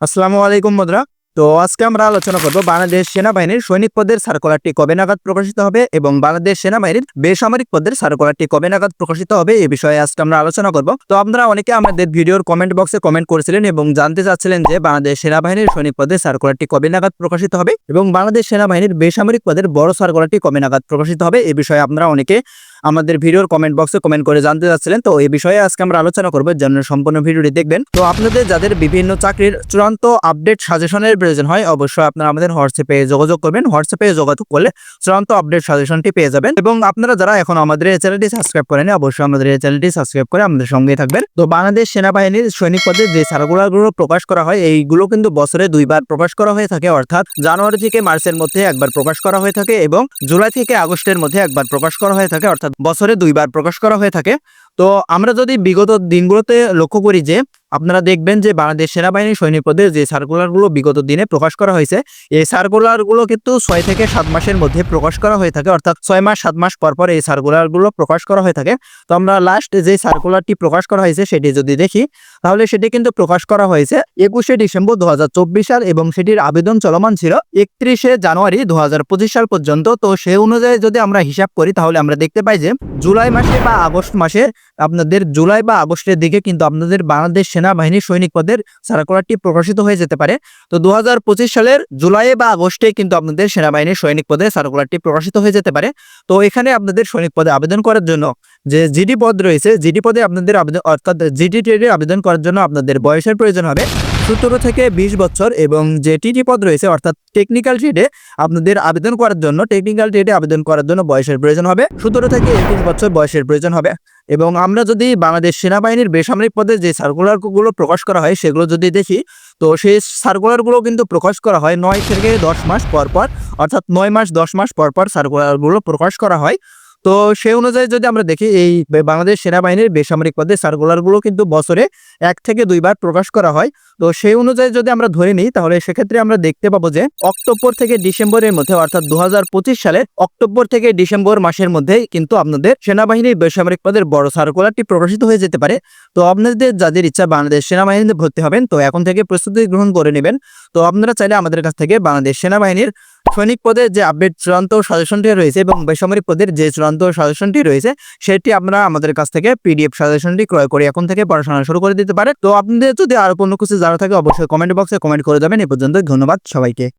আসসালামু আলাইকুম বন্ধুরা। তো আজকে আমরা আলোচনা করব বাংলাদেশ সেনাবাহিনীর সৈনিক পদের সার্কুলারটি কবে নাগাদ প্রকাশিত হবে এবং বাংলাদেশ সেনাবাহিনীর বেসামরিক পদের সার্কুলারটি কবে নাগাদ প্রকাশিত হবে এই বিষয়ে আজকে আমরা আলোচনা করব। তো আপনারা অনেকে আমাদের ভিডিওর কমেন্ট বক্সে কমেন্ট করেছিলেন এবং জানতে চাচ্ছিলেন যে বাংলাদেশ সেনাবাহিনীর সৈনিক পদের সার্কুলারটি কবে নাগাদ প্রকাশিত হবে এবং বাংলাদেশ সেনাবাহিনীর বেসামরিক পদের বড় সার্কুলারটি কবে নাগাদ প্রকাশিত হবে এ বিষয়ে আপনারা অনেকে আমাদের ভিডিওর কমেন্ট বক্সে কমেন্ট করে জানতে চাচ্ছিলেন, তো এই বিষয়ে আজকে আমরা আলোচনা করব জন্য সম্পূর্ণ ভিডিওটি দেখবেন। তো আপনাদের যাদের বিভিন্ন চাকরির চূড়ান্ত আপডেট সাজেশনের প্রয়োজন হয়, অবশ্যই আপনারা আমাদের হোয়াটসঅ্যাপে যোগাযোগ করবেন। হোয়াটসঅ্যাপে যোগাযোগ করলে চূড়ান্ত আপডেট সাজেশনটি পেয়ে যাবেন। এবং আপনারা যারা এখন আমাদের এই চ্যানেলটি সাবস্ক্রাইব করেন অবশ্যই আমাদের এই চ্যানেলটি সাবস্ক্রাইব করে আমাদের সঙ্গেই থাকবেন। তো বাংলাদেশ সেনাবাহিনীর সৈনিক পদে যে সার্কুলারগুলো প্রকাশ করা হয়, এইগুলো কিন্তু বছরে দুইবার প্রকাশ করা হয়ে থাকে। অর্থাৎ জানুয়ারি থেকে মার্চের মধ্যে একবার প্রকাশ করা হয়ে থাকে এবং জুলাই থেকে আগস্টের মধ্যে একবার প্রকাশ করা হয়ে থাকে। অর্থাৎ বছরে দুইবার প্রকাশ করা হয়ে থাকে। তো আমরা যদি বিগত দিনগুলোতে লক্ষ্য করি যে, আপনারা দেখবেন যে বাংলাদেশ সেনাবাহিনী সৈনিক পদের যে সার্কুলারগুলো বিগত দিনে প্রকাশ করা হয়েছে, এই সার্কুলারগুলো কিন্তু ছয় থেকে সাত মাসের মধ্যে প্রকাশ করা হয়ে থাকে। অর্থাৎ ছয় মাস, সাত মাস পর পর এই সার্কুলারগুলো প্রকাশ করা হয়ে থাকে। তো আমরা লাস্ট যে সার্কুলারটি প্রকাশ করা হয়েছে সেটি যদি দেখি, তাহলে সেটি কিন্তু প্রকাশ করা হয়েছে একুশে ডিসেম্বর দু হাজার চব্বিশ সাল এবং সেটির আবেদন চলমান ছিল একত্রিশে জানুয়ারি দু হাজার পঁচিশ সাল পর্যন্ত। তো সেই অনুযায়ী যদি আমরা হিসাব করি, তাহলে আমরা দেখতে পাই যে, জুলাই মাসে বা আগস্ট মাসে আপনাদের জুলাই বা আগস্টের দিকে কিন্তু আপনাদের বাংলাদেশ সেনাবাহিনী সৈনিক পদের সার্কুলারটি প্রকাশিত হয়ে যেতে পারে। তো দু হাজার পঁচিশ সালের জুলাই বা আগস্টে কিন্তু আপনাদের সেনাবাহিনীর সৈনিক পদে সার্কুলারটি প্রকাশিত হয়ে যেতে পারে। তো এখানে আপনাদের সৈনিক পদে আবেদন করার জন্য যে জিডি পদ রয়েছে, জিডি পদে আপনাদের আবেদন অর্থাৎ জিডি ট্রেডে আবেদন করার জন্য আপনাদের বয়সের প্রয়োজন হবে। সতেরো থেকে বিশ বছর এবং যে টিটি পদ রয়েছে, অর্থাৎ টেকনিক্যাল ট্রেডে আপনাদের আবেদন করার জন্য টেকনিক্যাল ট্রেডে আবেদন করার জন্য বয়সের প্রয়োজন হবে। সতেরো থেকে একুশ বছর বয়সের প্রয়োজন হবে। এবং আমরা যদি বাংলাদেশ সেনাবাহিনীর বেসামরিক পদে যে সার্কুলারগুলো প্রকাশ করা হয়, সেগুলো যদি দেখি, তো সেই সার্কুলারগুলো কিন্তু প্রকাশ করা হয় নয় থেকে দশ মাস পর পর, অর্থাৎ নয় মাস, দশ মাস পর পর সার্কুলারগুলো প্রকাশ করা হয়। তো সেই অনুযায়ী যদি আমরা দেখি, এই বাংলাদেশ সেনাবাহিনীর বেসামরিক পদে সার্কুলারগুলো কিন্তু বছরে এক থেকে দুইবার প্রকাশ করা হয়। তো সেই অনুযায়ী যদি আমরা ধরে নিই, তাহলে সেক্ষেত্রে আমরা দেখতে পাবো যে অক্টোবর থেকে ডিসেম্বরের মধ্যে, অর্থাৎ দু সালের অক্টোবর থেকে ডিসেম্বর মাসের মধ্যেই কিন্তু আপনাদের সেনাবাহিনীর বেসামরিক পদের বড় সার্কুলারটি প্রকাশিত হয়ে যেতে পারে। তো আপনাদের যাদের ইচ্ছা বাংলাদেশ সেনাবাহিনীতে ভর্তি হবেন, তো এখন থেকে প্রস্তুতি গ্রহণ করে নেবেন। তো আপনারা চাইলে আমাদের কাছ থেকে বাংলাদেশ সেনাবাহিনীর সৈনিক পদের যে আপডেট চূড়ান্ত সাজেশনটি রয়েছে এবং বেসামরিক পদের যে চূড়ান্ত সাজেশনটি রয়েছে, সেটি আপনারা আমাদের কাছ থেকে পিডিএফ সাজেশনটি ক্রয় করে এখন থেকে পড়াশোনা শুরু করে দিতে পারে তো আপনাদের যদি আরও কোনো কিছু জানা থাকে, অবশ্যই কমেন্ট বক্সে কমেন্ট করে দেবেন এ পর্যন্ত ধন্যবাদ সবাইকে।